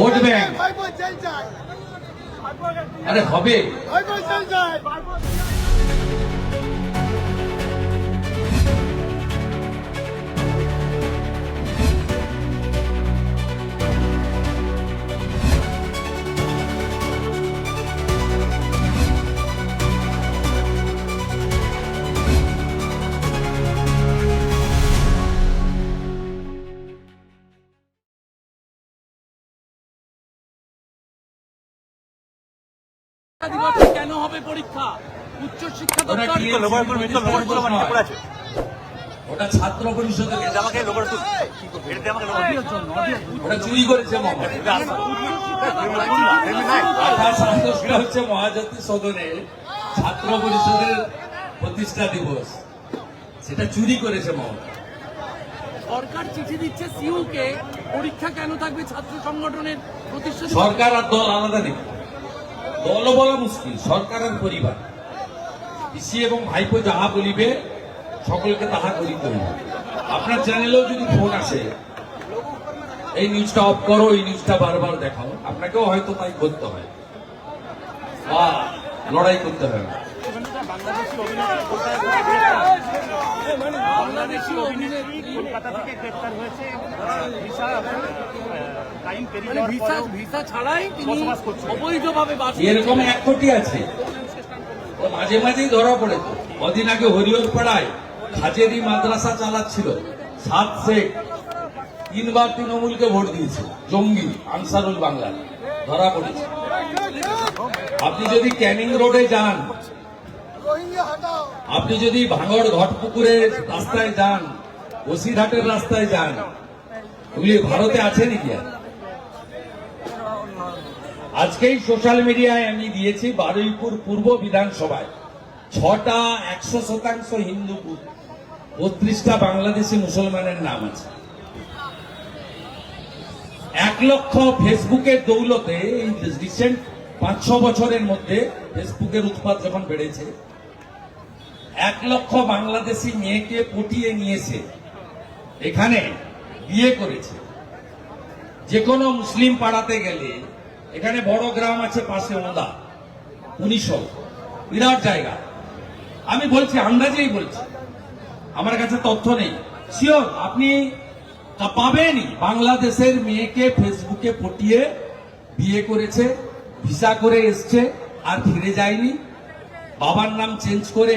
Vote bank. আরে হবে। দিবসে কেন হবে পরীক্ষা? উচ্চ শিক্ষা ওটা দপ্তর কি প্রতিষ্ঠা ওটা ছাত্র পরিষদের অডিওর জন্য, ওটা চুরি করেছে মহা আঠাশ আগস্টটা হচ্ছে মহাজাতি সদনে ছাত্র পরিষদের প্রতিষ্ঠা দিবস। সেটা চুরি করেছে মমতা। সরকার চিঠি দিচ্ছে সিউকে পরীক্ষা কেন থাকবে ছাত্র সংগঠনের প্রতিষ্ঠা সরকার আর দল আলাদা নেই। দলও বলা মুশকিল সরকার আর পরিবার। পিসি এবং ভাইপো যাহা বলিবে, সকলকে তাহা করিতে হইবে। আপনার চ্যানেলেও যদি ফোন আসে, এই নিউজটা অফ করো, এই নিউজটা বারবার দেখাও। আপনাকেও হয়তো তাই করতে হয়। বা লড়াই করতে হয়। বাংলাদেশি অভিনেত্রী কলকাতা থেকে গ্রেপ্তার হয়েছে ভিসা টাইম পেরিয়ে মানে ভিসা ভিসা ছাড়াই তিনি অবৈধভাবে বাস এরকম এক কোটি আছে মাঝে মাঝেই ধরা পড়ে কদিন আগে হরিহর পাড়ায় হাজেরি মাদ্রাসা চালাচ্ছিল সাত শেখ তিনবার তৃণমূলকে ভোট দিয়েছে জঙ্গি আনসারুল বাংলা ধরা পড়েছে আপনি যদি ক্যানিং রোডে যান আপনি যদি ভাঙড় ঘটপুকুরের রাস্তায় যান, বসিরহাটের রাস্তায় যান ওগুলি ভারতে আছে নাকি আজকেই সোশ্যাল মিডিয়ায় আমি দিয়েছি বারুইপুর পূর্ব বিধানসভায় ছটা একশো শতাংশ হিন্দু বত্রিশটা বাংলাদেশি মুসলমানের নাম আছে। এক লক্ষ ফেসবুকের দৌলতে এই রিসেন্ট পাঁচ ছ বছরের মধ্যে ফেসবুকের উৎপাদ যখন বেড়েছে এক লক্ষ বাংলাদেশি মেয়েকে পটিয়ে নিয়েছে। এখানে বিয়ে করেছে। যে কোনো মুসলিম পাড়াতে গেলে এখানে বড় গ্রাম আছে পাশে ওদা উনিশশো বিরাট জায়গা। আমি বলছি, আন্দাজেই বলছি। আমার কাছে তথ্য নেই। শিওর আপনি পাবেনই। বাংলাদেশের মেয়েকে ফেসবুকে পটিয়ে বিয়ে করেছে, ভিসা করে এসছে, আর ফিরে যায়নি। বাবার নাম চেঞ্জ করে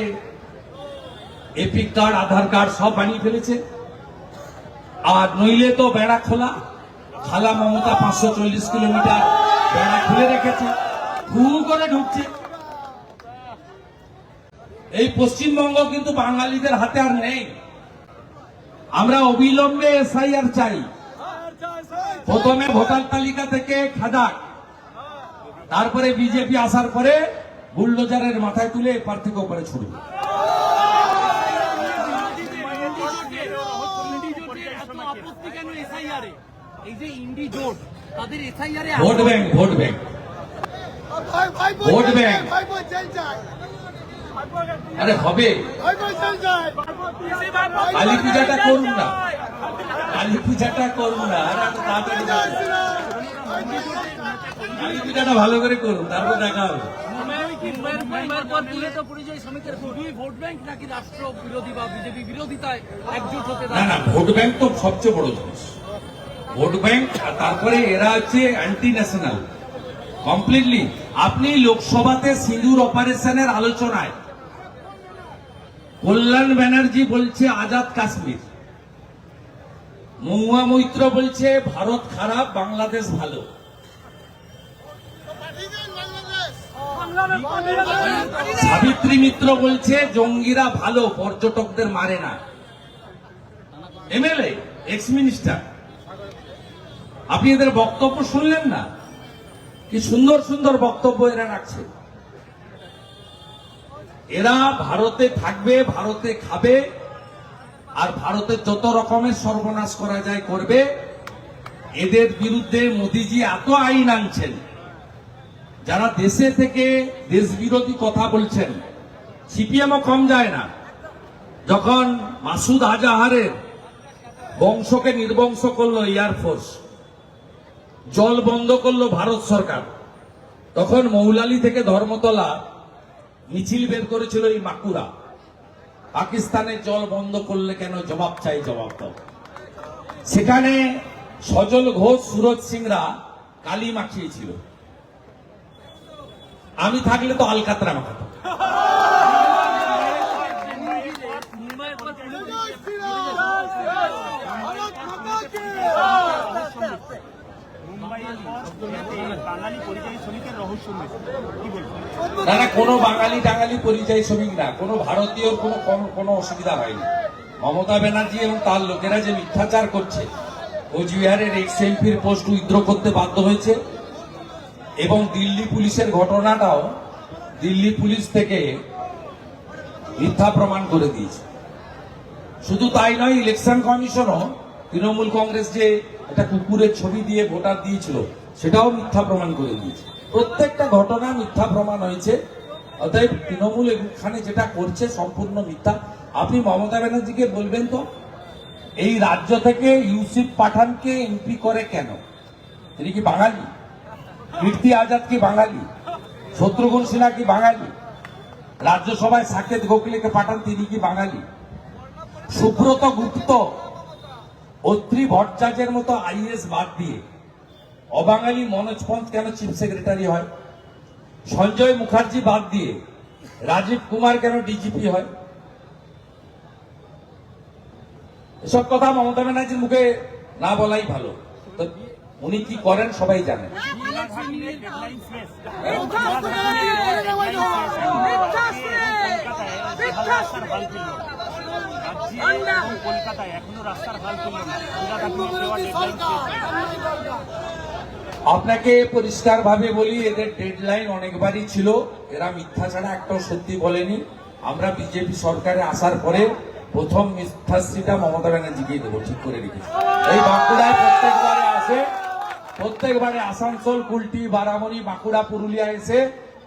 এপিক কার্ড আধার কার্ড সব বানিয়ে ফেলেছে। আর নইলে তো বেড়া খোলা। খালা মমতা পাঁচশো চল্লিশ কিলোমিটার বেড়া খুলে রেখেছে। হু করে ঢুকছে। এই পশ্চিমবঙ্গ কিন্তু বাঙালিদের হাতে আর নেই। আমরা অবিলম্বে এসআইআর চাই। প্রথমে ভোটার তালিকা থেকে খাদাক তারপরে বিজেপি আসার পরে বুলডোজারের মাথায় তুলে এপার থেকে ওপারে ছুটবে ইন্ডি জোটের এত আপত্তি কেন এসআইআরে এই যে ইন্ডি জোট তাদের এসআইআরে ভোট ব্যাংক ভোট ব্যাংক। ভাই ভাই ভাই ভোট ব্যাংক। যায়, ভাই ভাই জেল যায়। আরে হবে। কালী পূজাটা করুন না। কালী পূজাটা করুন না আর তাড়াতাড়ি কালী পূজাটা ভালো করে করুন তারপর দেখা হবে। তুলে তো পরিযায়ী শ্রমিকের ভোট ব্যাংক নাকি রাষ্ট্র বিরোধী বা বিরোধিতায় একজোট হতে না না ভোট ব্যাংক তো সবচেয়ে বড় জিনিস। ভোট ব্যাংক তারপরে এরা হচ্ছে অ্যান্টি ন্যাশনাল কমপ্লিটলি আপনি লোকসভাতে সিঁদুর অপারেশনের আলোচনায়, কল্যাণ ব্যানার্জি বলছে আজাদ কাশ্মীর। মহুয়া মৈত্র বলছে ভারত খারাপ, বাংলাদেশ ভালো। সাবিত্রী মিত্র বলছে জঙ্গিরা ভালো, পর্যটকদের মারে না। এমএলএ এক্স মিনিস্টার আপনি এদের বক্তব্য শুনলেন না? কি সুন্দর সুন্দর বক্তব্য এরা রাখছে। এরা ভারতে থাকবে, ভারতে খাবে, আর ভারতের যত রকমের সর্বনাশ করা যায় করবে, এদের বিরুদ্ধে মোদিজি এত আইন আনছেন। যারা দেশে থেকে দেশ বিরোধী কথা বলছেন, সিপিএমও কম যায় না। যখন মাসুদ আজাহারের বংশকে নির্বংশ করল এয়ারফোর্স জল বন্ধ করল ভারত সরকার। তখন মৌলালি থেকে ধর্মতলা মিছিল বের করেছিল এই মাকুরা। পাকিস্তানে জল বন্ধ করলে কেন জবাব চাই জবাব দাও। সেখানে সজল ঘোষ, সুরজ সিংরা কালি মাখিয়েছিল। আমি থাকলে তো আলকাতরা মাখাতো জয় শ্রীরাম ভারত মাতা কি মুম্বাইয়ের পর পুনেতে বাঙালি পরিযায়ী শ্রমিকের রহস্য উন্মেষ কি বলবেন না না, কোনো বাঙালি টাঙালি পরিযায়ী শ্রমিক না। কোনো কোনো- কোনো অসুবিধা হয়নি। মমতা ব্যানার্জি এবং তার লোকেরা যে মিথ্যাচার করছে, কোচবিহারের এক্স এমপির পোস্ট উইথড্র করতে বাধ্য হয়েছে এবং দিল্লি পুলিশের ঘটনাটাও দিল্লি পুলিশ থেকে মিথ্যা প্রমাণ করে দিয়েছে। শুধু তাই নয়, ইলেকশন কমিশনও তৃণমূল কংগ্রেস যে একটা কুকুরের ছবি দিয়ে ভোটার দিয়েছিল, সেটাও মিথ্যা প্রমাণ করে দিয়েছে। প্রত্যেকটা ঘটনা মিথ্যা প্রমাণ হয়েছে। অতএব তৃণমূল এখানে যেটা করছে সম্পূর্ণ মিথ্যা। আপনি মমতা ব্যানার্জিকে বলবেন তো, এই রাজ্য থেকে ইউসুফ পাঠানকে এমপি করে কেন? তিনি কি বাঙালি? কীর্তি আজাদ কি বাঙালি? শত্রুঘ্ন সিনহা কি বাঙালি? রাজ্যসভায় সাকেত গোখলেকে পাঠান, তিনি কি বাঙালি? সুব্রত গুপ্ত অত্রি ভট্টাচার্যের মতো আইএস বাদ দিয়ে অবাঙালি মনোজ পন্থ কেন চিফ সেক্রেটারি হয়? সঞ্জয় মুখার্জি বাদ দিয়ে রাজীব কুমার কেন ডিজিপি হয়? এসব কথা মমতা ব্যানার্জির মুখে না বলাই ভালো। উনি কি করেন সবাই জানেন। আপনাকে পরিষ্কার ভাবে বলি, এদের ডেডলাইন অনেকবারই ছিল। এরা মিথ্যা ছাড়া একটাও সত্যি বলেনি। আমরা বিজেপি সরকারে আসার পরে প্রথম মিথ্যাশ্রীটা মমতা ব্যানার্জিকেই দেবো, ঠিক করে রেখেছি। এই বাঁকুড়ায় প্রত্যেকবারে আসে, প্রত্যেকবারে আসানসোল, কুলটি, বারামণি, বাঁকুড়া, পুরুলিয়া এসে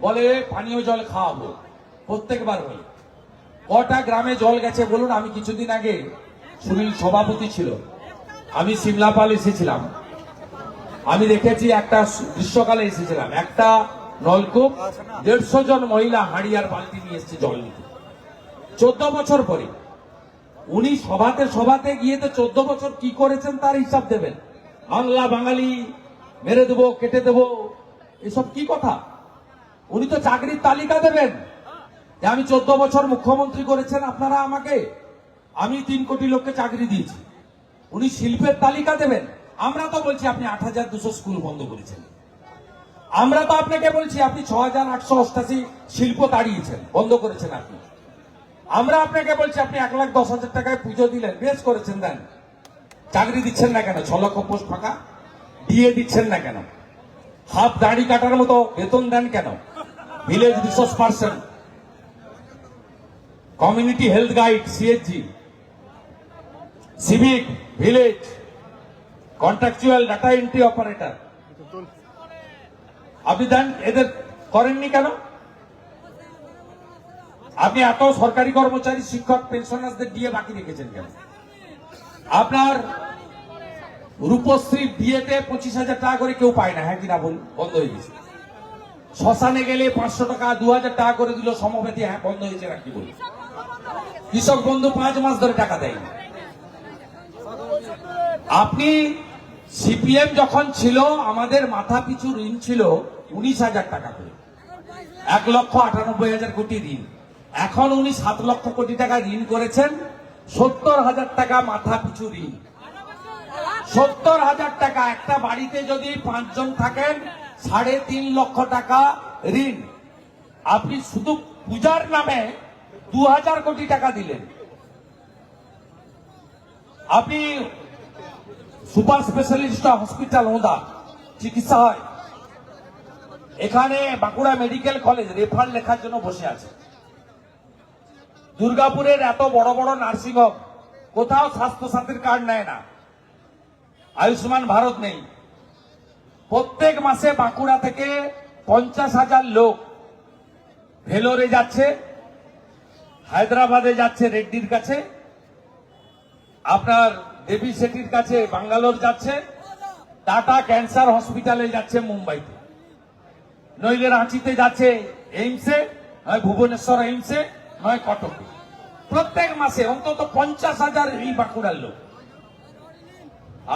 বলে, পানীয় জল খাওয়াবো। প্রত্যেকবার বলে। কটা গ্রামে জল গেছে বলুন, আমি কিছুদিন আগে সুনীল সভাপতি ছিল। আমি সিমলাপাল এসেছিলাম। আমি দেখেছি একটা গ্রীষ্মকালে এসেছিলাম। একটা নলকূপ, দেড়শো জন মহিলা হাঁড়ি আর বালতি নিয়ে এসছে জল নিতে। চোদ্দ বছর পরে। উনি সভাতে সভাতে গিয়ে তো চোদ্দ বছর কি করেছেন তার হিসাব দেবেন। বাংলা বাঙালি, মেরে দেবো, কেটে দেবো, এসব কি কথা? উনি তো চাকরির তালিকা দেবেন। আমি চোদ্দ বছর মুখ্যমন্ত্রী করেছেন, আপনারা আমাকে, আমি তিন কোটি লোককে চাকরি দিয়েছি। উনি শিল্পের তালিকা দেবেন। আমরা তো বলছি আপনি আট হাজার দুশো স্কুল বন্ধ করেছেন। আমরা তো আপনাকে বলছি আপনি ছ হাজার আটশো অষ্টাশি শিল্প তাড়িয়েছেন, বন্ধ করেছেন আপনি। আমরা আপনাকে বলছি আপনি এক লাখ দশ হাজার টাকায় পুজো দিলেন, বেশ করেছেন দেন। চাকরি দিচ্ছেন না কেন? ছ লক্ষ পোস্ট ফাঁকা। দিয়ে দিচ্ছেন না কেন? হাফ দাড়ি কাটার মতো বেতন দেন কেন? Village resource person. Community health guide CHG civic village contractual data entry operator আপনি দেন, এদের করেননি কেন? আপনি এত সরকারি কর্মচারী, শিক্ষক পেনশনারদের দিয়ে বাকি রেখেছেন কেন? আপনার রূপশ্রী বিয়েতে পঁচিশ হাজার টাকা করে কেউ পায় না হ্যাঁ কিনা বলুন? বন্ধ হয়ে গেছে। শ্মশানে গেলে পাঁচশো টাকা, দু হাজার টাকা করে দিল সমবেতি হ্যাঁ বন্ধ হয়েছে নাকি বলুন? কৃষক বন্ধু পাঁচ মাস ধরে টাকা দেয়। আপনি সিপিএম যখন ছিল, আমাদের মাথা পিছু ঋণ ছিল উনিশ হাজার টাকা করে। এক লক্ষ আটানব্বই হাজার কোটি ঋণ। এখন উনি সাত লক্ষ কোটি টাকা ঋণ করেছেন, সত্তর হাজার টাকা মাথা পিছু ঋণ। সত্তর হাজার টাকা, একটা বাড়িতে যদি পাঁচজন থাকেন, সাড়ে তিন লক্ষ টাকা ঋণ। আপনি শুধু পূজার নামে দু হাজার কোটি টাকা দিলেন। আপনি সুপার স্পেশালিস্ট হসপিটাল ওদা চিকিৎসা হয় এখানে বাঁকুড়া মেডিকেল কলেজ রেফার লেখার জন্য বসে আছে। দুর্গাপুরের এত বড় বড় নার্সিং হোম কোথাও স্বাস্থ্য সাথীর কার্ড নেয় না। আয়ুষ্মান ভারত নেই। প্রত্যেক মাসে বাঁকুড়া থেকে পঞ্চাশ হাজার লোক ভেলোরে যাচ্ছে। হায়দ্রাবাদে যাচ্ছে রেড্ডির কাছে। আপনার দেবী শেঠির কাছে বাঙ্গালোর যাচ্ছে। টাটা ক্যান্সার হসপিটালে যাচ্ছে মুম্বাইতে। নইলে রাঁচিতে যাচ্ছে এইমসে, নয় ভুবনেশ্বর এইমসে, নয় কটকে। প্রত্যেক মাসে অন্তত পঞ্চাশ হাজার এই বাঁকুড়ার লোক।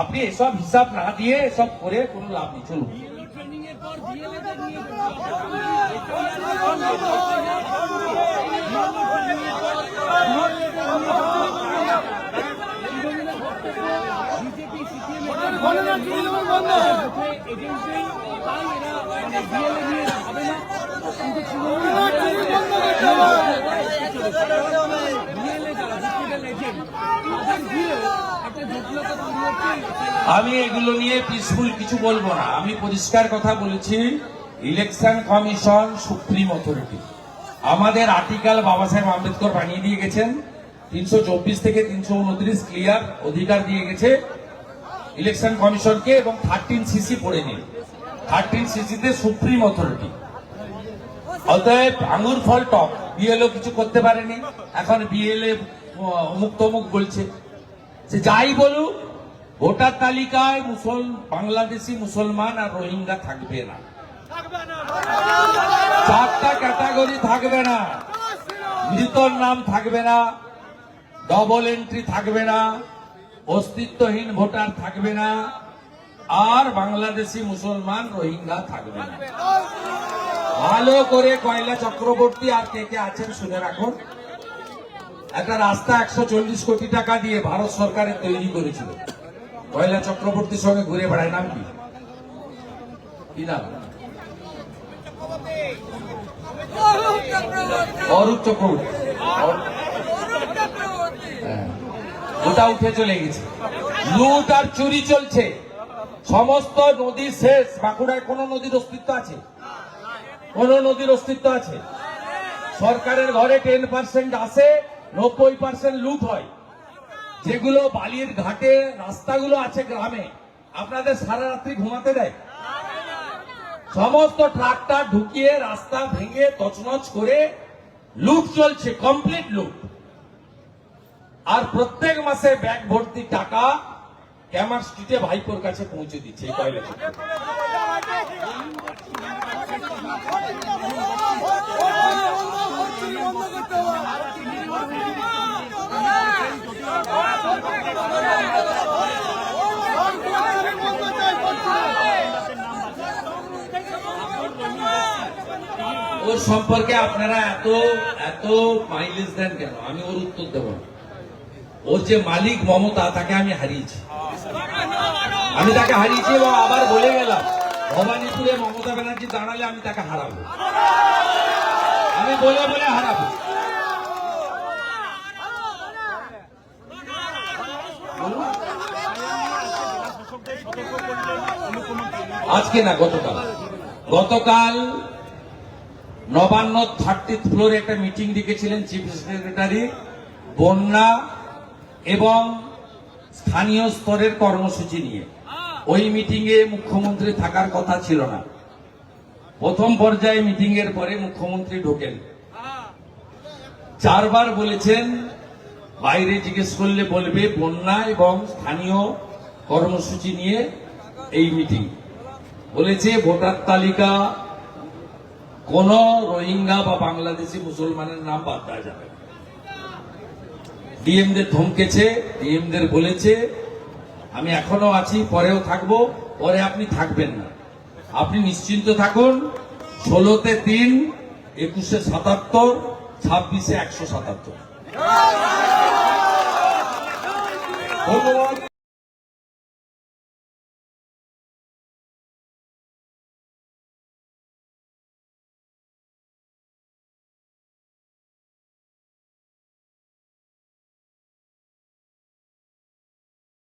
আপনি এসব হিসাব না দিয়ে এসব করে কোনো লাভ নেই। আমি এগুলো নিয়ে পিসফুল কিছু বলব না। আমি পরিষ্কার কথা বলেছি ইলেকশন কমিশন সুপ্রিম অথরিটি আমাদের আর্টিকেল বাবা সাহেব আম্বেদকর বানিয়ে দিয়ে গেছেন। তিনশো চব্বিশ থেকে তিনশো উনত্রিশ ক্লিয়ার অধিকার দিয়ে গেছে ইলেকশন কমিশনকে এবং থার্টিন সিসি পড়ে নিন থার্টিন সিসিতে সুপ্রিম অথরিটি অতএব আঙুর ফল টক। বিএলও কিছু করতে পারেনি। এখন বিএলএ অমুক তমুক বলছে। যে যাই বলুক, ভোটার তালিকায় মুসল বাংলাদেশি মুসলমান আর রোহিঙ্গা থাকবে না। ক্যাটাগরি থাকবে না। মৃতর নাম থাকবে না। ডবল এন্ট্রি থাকবে না। অস্তিত্বহীন ভোটার থাকবে না। আর বাংলাদেশি মুসলমান রোহিঙ্গা থাকবে না। ভালো করে কয়লা চক্রবর্তী আর কে কে আছেন শুনে রাখুন। একটা রাস্তা একশো চল্লিশ কোটি টাকা দিয়ে ভারত সরকারের তৈরি করেছিল। কয়লা চক্রবর্তীর সঙ্গে ঘুরে বেড়ায় নাম কি নাম? অরূপ চক্রবর্তী। হ্যাঁ। ওটা উঠে চলে গেছে। লুট আর চুরি চলছে। সমস্ত নদী শেষ। বাঁকুড়ায় কোন নদীর অস্তিত্ব আছে? কোন নদীর অস্তিত্ব আছে? সরকারের ঘরে টেন পার্সেন্ট আসে, নব্বই পার্সেন্ট লুট হয়। যেগুলো বালির ঘাটে রাস্তাগুলো আছে গ্রামে, আপনাদের সারা রাত্রি ঘুমাতে দেয়? সমস্ত ট্রাক্টর ঢুকিয়ে রাস্তা ভেঙে তছনছ করে লুট চলছে কমপ্লিট লুট আর প্রত্যেক মাসে ব্যাগ ভর্তি টাকা ক্যামার স্ট্রিটে ভাইপোর কাছে পৌঁছে দিচ্ছে কয়লা। ওর সম্পর্কে আপনারা এত এত মাইলেজ দেন কেন? আমি ওর উত্তর দেব না। ওর যে মালিক মমতা, তাকে আমি হারিয়েছি। আমি তাকে হারিয়েছি এবং আবার বলে গেলাম, ভবানীপুরে মমতা ব্যানার্জি দাঁড়ালে আমি তাকে হারাবো। আমি বলে বলে হারাবো। আজকে না, গতকাল। গতকাল নবান্ন থার্টি ফ্লোরে একটা মিটিং ডেকেছিলেন চিফ সেক্রেটারি, বন্যা এবং স্থানীয় স্তরের কর্মসূচি নিয়ে। ওই মিটিংয়ে মুখ্যমন্ত্রী থাকার কথা ছিল না। প্রথম পর্যায়ে মিটিং এর পরে মুখ্যমন্ত্রী ঢোকেন। চারবার বলেছেন, বাইরে জিজ্ঞেস করলে বলবে বন্যা এবং স্থানীয় কর্মসূচি নিয়ে এই মিটিং। বলেছে ভোটার তালিকা কোন রোহিঙ্গা বা বাংলাদেশি মুসলমানের নাম বাদ দেওয়া যাবে ডিএমদের ধমকেছে ডিএমদের বলেছে আমি এখনও আছি পরেও থাকব পরে আপনি থাকবেন না। আপনি নিশ্চিন্ত থাকুন ষোলোতে তিন একুশে সাতাত্তর ছাব্বিশে একশো সাতাত্তর। ধন্যবাদ।